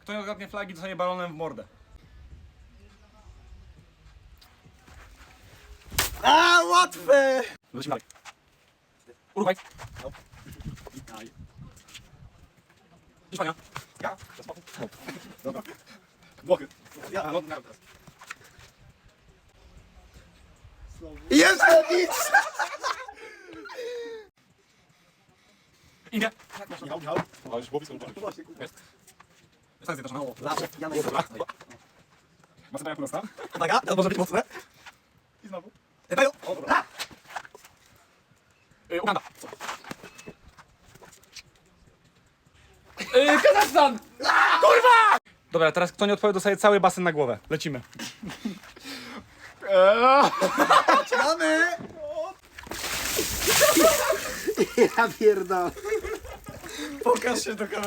Kto nie odgadnie flagi, dostanie balonem w mordę. A, łatwe! Lecimy dalej. Urugwaj. Hiszpania. Ja. Dobra. Włochy. Ja, no, teraz. Jeszcze nic! Indie. Michał, Michał. O, już głowy są Jest. Stany Zjednoczone. Zawsze, ja Dobra. Macedonia Północna. Uwaga, to może być mocne. I znowu. Epeju! O, dobra. Y, Uganda. Y, Kazachstan! Kurwa! Dobra, teraz kto nie odpowie, dostaje cały basen na głowę. Lecimy. Zaczynamy! Ja pierdolę. ポーカシュか